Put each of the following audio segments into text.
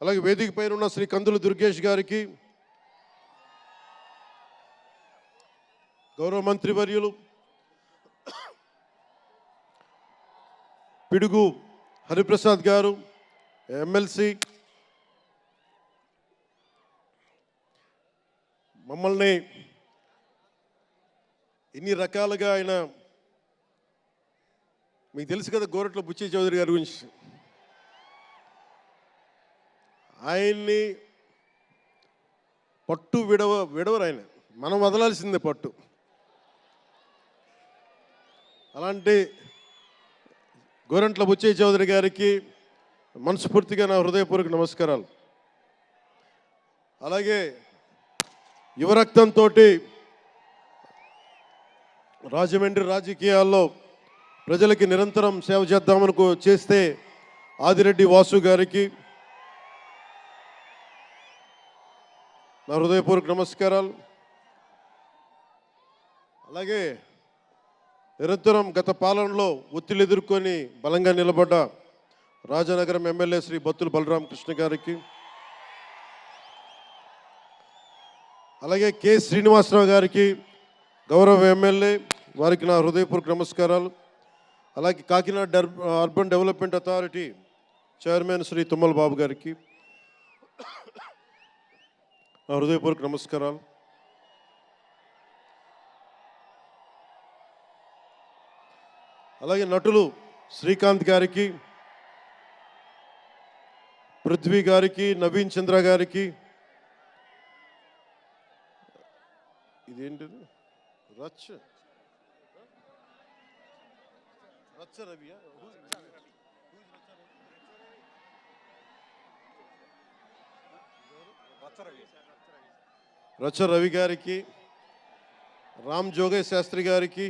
అలాగే వేదిక పైన ఉన్న శ్రీ కందులు దుర్గేష్ గారికి గౌరవ మంత్రి వర్యులు పిడుగు హరిప్రసాద్ గారు ఎమ్మెల్సీ మమ్మల్ని ఇన్ని రకాలుగా ఆయన మీకు తెలుసు కదా గోరట్ల బుచ్చి చౌదరి గారి గురించి. ఆయన్ని పట్టు విడవ విడవరు ఆయన మనం వదలాల్సిందే పట్టు. అలాంటి గోరంట్ల బుచ్చయ్య చౌదరి గారికి మనస్ఫూర్తిగా నా హృదయపూర్వక నమస్కారాలు. అలాగే యువరక్తంతో రాజమండ్రి రాజకీయాల్లో ప్రజలకి నిరంతరం సేవ చేద్దామనుకో చేస్తే ఆదిరెడ్డి వాసు గారికి నా హృదయపూర్వక నమస్కారాలు. అలాగే నిరంతరం గత పాలనలో ఒత్తిళ్ళు ఎదుర్కొని బలంగా నిలబడ్డ రాజనగరం ఎమ్మెల్యే శ్రీ బత్తుల బలరామకృష్ణ గారికి అలాగే కె శ్రీనివాసరావు గారికి గౌరవ ఎమ్మెల్యే వారికి నా హృదయపూర్వక నమస్కారాలు. అలాగే Kakinada urban development authority chairman Shri Tummala Babu గారికి నా హృదయపూర్వక నమస్కారాలు. అలాగే నటులు శ్రీకాంత్ గారికి పృథ్వీ గారికి నవీన్ చంద్ర గారికి ఇదేంటిది? రచ్చ రచ్చ రవియా? రచ్చ రవి గారికి రామ్ జోగేశ్ శాస్త్రి గారికి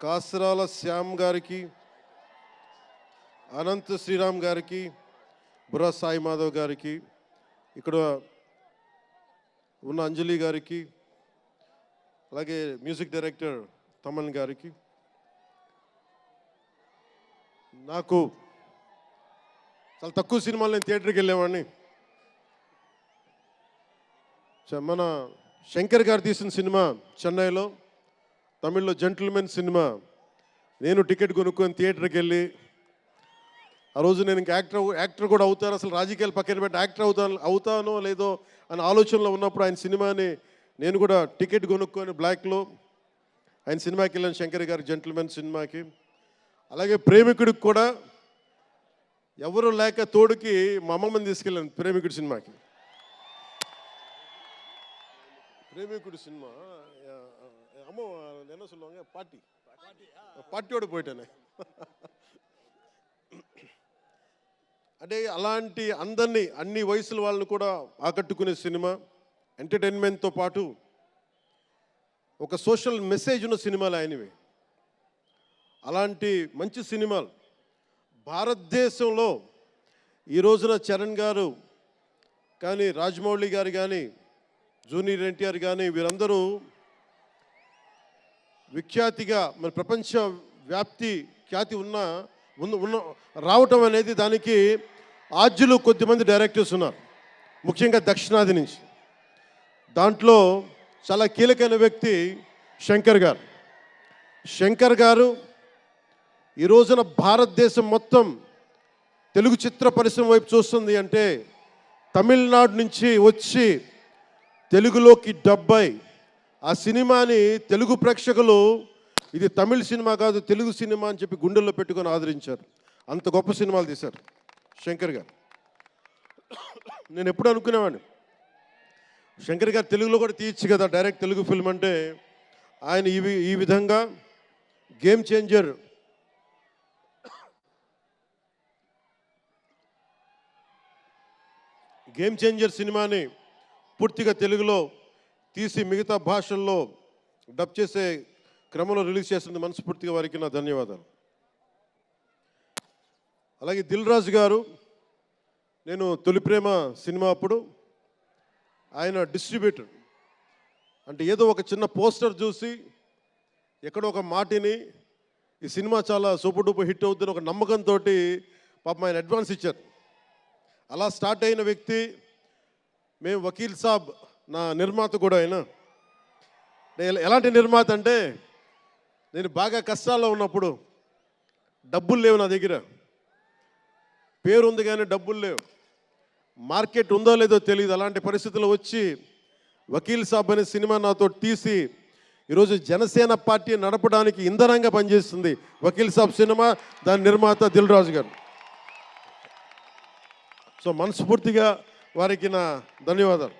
కాసరాల శ్యామ్ గారికి అనంత్ శ్రీరామ్ గారికి బుర్రా సాయి మాధవ్ గారికి ఇక్కడ ఉన్న అంజలి గారికి అలాగే మ్యూజిక్ డైరెక్టర్ తమన్ గారికి నాకు చాలా తక్కువ సినిమాలు నేను థియేటర్కి వెళ్ళేవాడిని. మన శంకర్ గారు తీసిన సినిమా చెన్నైలో తమిళ్ళో జెంటిల్మెన్ సినిమా. నేను టికెట్ కొనుక్కొని థియేటర్కి వెళ్ళి ఆ రోజు నేను ఇంక యాక్టర్ యాక్టర్ కూడా అవుతాను అసలు రాజకీయాలు పక్కన పెట్టి యాక్టర్ అవుతాను అవుతానో లేదో అనే ఆలోచనలో ఉన్నప్పుడు ఆయన సినిమాని నేను కూడా టికెట్ కొనుక్కొని బ్లాక్లో ఆయన సినిమాకి వెళ్ళాను శంకర్ గారి జెంటిల్మెన్ సినిమాకి. అలాగే ప్రేమికుడికి కూడా ఎవరు లేక తోడుకి మా అమ్మమ్మని తీసుకెళ్ళాను ప్రేమికుడి సినిమాకి. பிரேமிக்குடு సినిమా. அம்மா என்ன சொல்லுவாங்க பாட்டி పార్టీోడు పోయిటనే. అంటే అలాంటి అందరినీ అన్ని వయసుల వాళ్ళని కూడా ఆకట్టుకునే సినిమా ఎంటర్టైన్మెంట్తో పాటు ఒక సోషల్ మెసేజ్ ఉన్న సినిమాలు ఆయనవి. అలాంటి మంచి సినిమాలు భారతదేశంలో ఈ రోజున చరణ్ గారు కానీ రాజమౌళి గారు కానీ జూనియర్ ఎన్టీఆర్ కానీ వీరందరూ విఖ్యాతిగా మన ప్రపంచ వ్యాప్తి ఖ్యాతి ఉన్న ఉన్న ఉన్న రావటం అనేది దానికి ఆద్యులు కొద్దిమంది డైరెక్టర్స్ ఉన్నారు. ముఖ్యంగా దక్షిణాది నుంచి. దాంట్లో చాలా కీలకమైన వ్యక్తి శంకర్ గారు. శంకర్ గారు ఈ రోజున భారతదేశం మొత్తం తెలుగు చిత్ర పరిశ్రమ వైపు చూస్తుంది అంటే తమిళనాడు నుంచి వచ్చి తెలుగులోకి డబ్బై. ఆ సినిమాని తెలుగు ప్రేక్షకులు ఇది తమిళ సినిమా కాదు తెలుగు సినిమా అని చెప్పి గుండెల్లో పెట్టుకొని ఆదరించారు. అంత గొప్ప సినిమాలు తీశారు శంకర్ గారు. నేను ఎప్పుడు అనుకునేవాడిని? శంకర్ గారు తెలుగులో కూడా తీయచ్చు కదా డైరెక్ట్ తెలుగు ఫిల్మ్ అంటే. ఆయన ఈ వి- ఈ విధంగా గేమ్ చేంజర్. గేమ్ చేంజర్ సినిమాని పూర్తిగా తెలుగులో తీసి మిగతా భాషల్లో డబ్ చేసే క్రమంలో రిలీజ్ చేస్తుంది మనస్ఫూర్తిగా వారికి నా ధన్యవాదాలు. అలాగే దిల్ రాజు గారు నేను తొలి ప్రేమ సినిమా అప్పుడు ఆయన డిస్ట్రిబ్యూటర్. అంటే ఏదో ఒక చిన్న పోస్టర్ చూసి ఎక్కడో ఒక మాటిని ఈ సినిమా చాలా సూపర్ డూపర్ హిట్ అవుతుంది ఒక నమ్మకంతో పాపం ఆయన అడ్వాన్స్ ఇచ్చారు. అలా స్టార్ట్ అయిన వ్యక్తి మేము వకీల్ సాబ్ నా నిర్మాత కూడా అయినా. ఎలాంటి నిర్మాత అంటే నేను బాగా కష్టాల్లో ఉన్నప్పుడు డబ్బులు లేవు నా దగ్గర. పేరు ఉంది కానీ డబ్బులు లేవు. మార్కెట్ ఉందో లేదో తెలియదు అలాంటి పరిస్థితులు వచ్చి వకీల్ సాబ్ అనే సినిమా నాతో తీసి ఈరోజు జనసేన పార్టీ నడపడానికి ఇంధనంగా పనిచేస్తుంది వకీల్ సాబ్ సినిమా దాని నిర్మాత దిల్ రాజు గారు. సో మనస్ఫూర్తిగా వారికి నా ధన్యవాదాలు.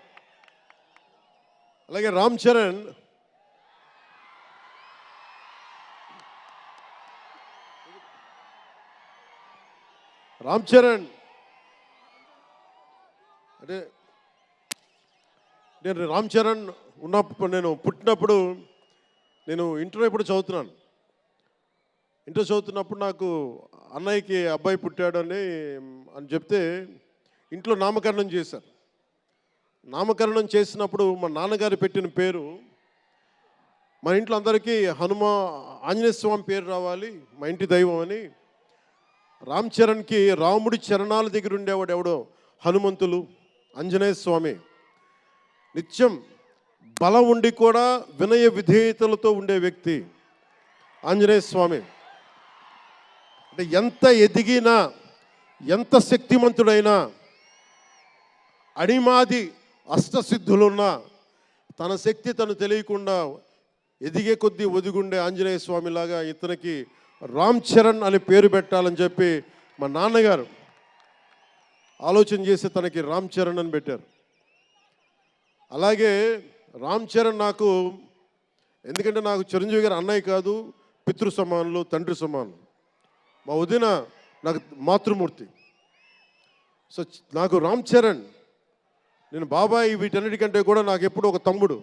అలాగే రామ్ చరణ్ రామ్ చరణ్ అంటే నేను రామ్ చరణ్ ఉన్నప్పుడు నేను పుట్టినప్పుడు నేను ఇంటర్ ఇప్పుడు చదువుతున్నాను. ఇంటర్ చదువుతున్నప్పుడు నాకు అన్నయ్యకి అబ్బాయి పుట్టాడని అని చెప్తే ఇంట్లో నామకరణం చేశారు. నామకరణం చేసినప్పుడు మా నాన్నగారు పెట్టిన పేరు మా ఇంట్లో అందరికీ హనుమ ఆంజనేయ స్వామి పేరు రావాలి మా ఇంటి దైవం అని. రామ్ చరణ్కి రాముడి చరణాల దగ్గర ఉండేవాడు ఎవడో? హనుమంతులు ఆంజనేయ స్వామి. నిత్యం బలం ఉండి కూడా వినయ విధేయతలతో ఉండే వ్యక్తి ఆంజనేయ స్వామి. అంటే ఎంత ఎదిగినా ఎంత శక్తిమంతుడైనా అడిమాది అష్టసిద్ధులున్న తన శక్తి తను తెలియకుండా ఎదిగే కొద్దీ ఒదిగుండే ఆంజనేయ స్వామిలాగా ఇతనికి రామ్ చరణ్ అని పేరు పెట్టాలని చెప్పి మా నాన్నగారు ఆలోచన చేసి తనకి రామ్ చరణ్ అని పెట్టారు. అలాగే రామ్ చరణ్ నాకు ఎందుకంటే నాకు చిరంజీవి గారు అన్నయ్య కాదు పితృ సమానులు తండ్రి సమానులు. మా వదిన నాకు మాతృమూర్తి. సో నాకు రామ్ చరణ్ నేను బాబాయ్ వీటన్నిటికంటే కూడా నాకు ఎప్పుడు ఒక తమ్ముడు.